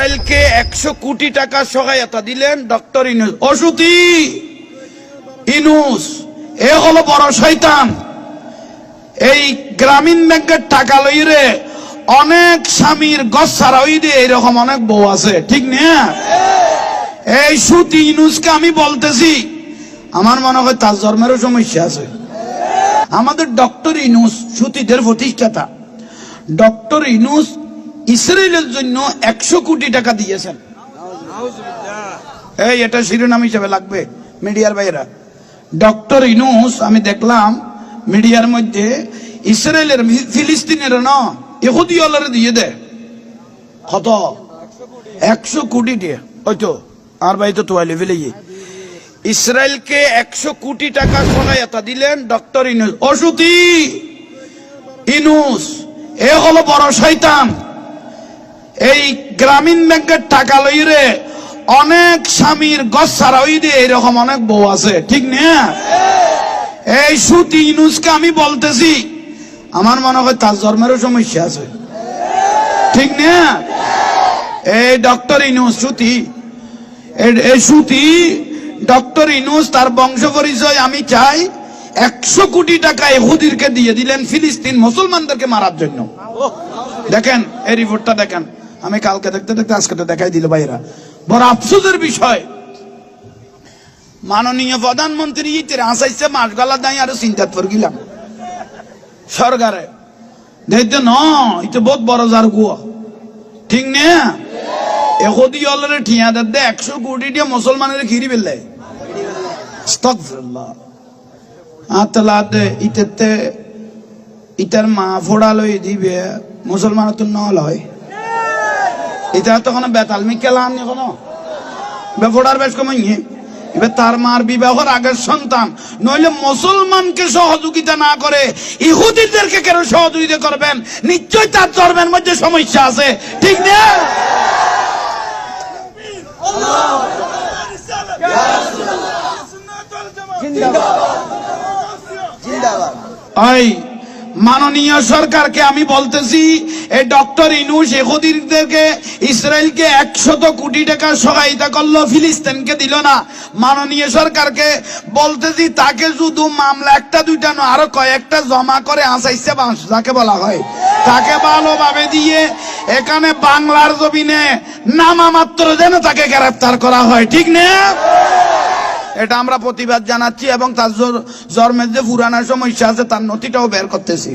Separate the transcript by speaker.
Speaker 1: ইসরায়েলকে একশো কোটি টাকা সহায়তা দিলেন ডক্টর ইনুস। অসুতি ইনুস, এ হলো বড় শয়তান। এই গ্রামীণ ব্যাংকের টাকা লইরে অনেক স্বামীর গছ ছাড়া ওই দিয়ে এরকম অনেক বউ আছে, ঠিক না? এই সুতি ইনুসকে আমি বলতেছি, আমার মনে হয় তার জন্মেরও সমস্যা আছে। আমাদের ডক্টর ইনুস সুতিদের প্রতিষ্ঠাতা। ডক্টর ইনুস ইসরায়েলের জন্য একশো কোটি টাকা দিয়েছেন। এই, এটা শিরোনাম হিসেবে লাগবে মিডিয়ার বাইরা ডক্টর ইনুস আমি দেখলাম মিডিয়ার মধ্যে ইসরায়েলের ফিলিস্তিনের না, ইহুদি হলারে দিয়ে দে কত? একশো কোটি দিয়ে। হয়তো আর ভাই তো তোয়ালে ফেলে ইসরায়েলকে একশো কোটি টাকা সহায়তা দিলেন ডক্টর ইনুস অসুতি ইনুস এ হলো বড় শয়তান। এই গ্রামীণ ব্যাংকের টাকা লইরে অনেক স্বামীর গছ ছাড়া দিয়ে এরকম অনেক বউ আছে, ঠিক না? এই সুতি ইনুসকে আমি বলতেছি, আমার মনে হয় তার জন্মেরও সমস্যা আছে, ঠিক না? এই ডক্টর ইনুস সুতি, এই সুতি ডক্টর ইনুস তার বংশ পরিচয় আমি চাই একশো কোটি টাকা এহুদিরকে দিয়ে দিলেন ফিলিস্তিন মুসলমানদেরকে মারার জন্য। দেখেন, এই রিপোর্টটা দেখেন। আমি কালকে দেখতে দেখতে আজকে তো দেখাই দিল ভাইরা বড় আফসোসের বিষয়। মাননীয় প্রধানমন্ত্রী ইতির হাসাইছে মাস গলা দাই আরও চিন্তা করে গেলাম সরকারে। দেখতে ন এটা বহুত বড় যার গুয়া ঠিক না? এহুদি অলরে ঠিয়া দে একশো কোটি দিয়ে মুসলমানের ঘিরি বেললে আস্তাগফিরুল্লাহ। আতলা দে, ইতেতে ইটার মা ফোড়া লই দিবে মুসলমান তো ন লয় এটা তো কোনো বেতালমি খেলা আনি কোনো। বেফোড়ার বেশ কমাই এবার তার মার বিবাহর আগের সন্তান। নইলে মুসলমানকে সহযোগিতা না করে ইহুদিদেরকে কেন সহযোগিতা করবেন? নিশ্চয় তার ধর্মের মধ্যে সমস্যা আছে। ঠিক না? মাননীয় সরকারকে আমি বলতেছি, এই ডক্টর ইনুস এহুদিদেরকে ইসরায়েলকে একশত কোটি টাকা সহায়তা করল, ফিলিস্তিনকে দিল না। মাননীয় সরকারকে বলতেছি, তাকে শুধু মামলা একটা, দুইটা নয়, আরও কয়েকটা জমা করে আসাইছে যাকে বলা হয়। তাকে ভালোভাবে দিয়ে এখানে বাংলার জমিনে নামা মাত্র যেন তাকে গ্রেফতার করা হয়, ঠিক না? এটা আমরা প্রতিবাদ জানাচ্ছি এবং তার জর্মের যে পুরানা সমস্যা আছে তার নথিটাও বের করতেছি।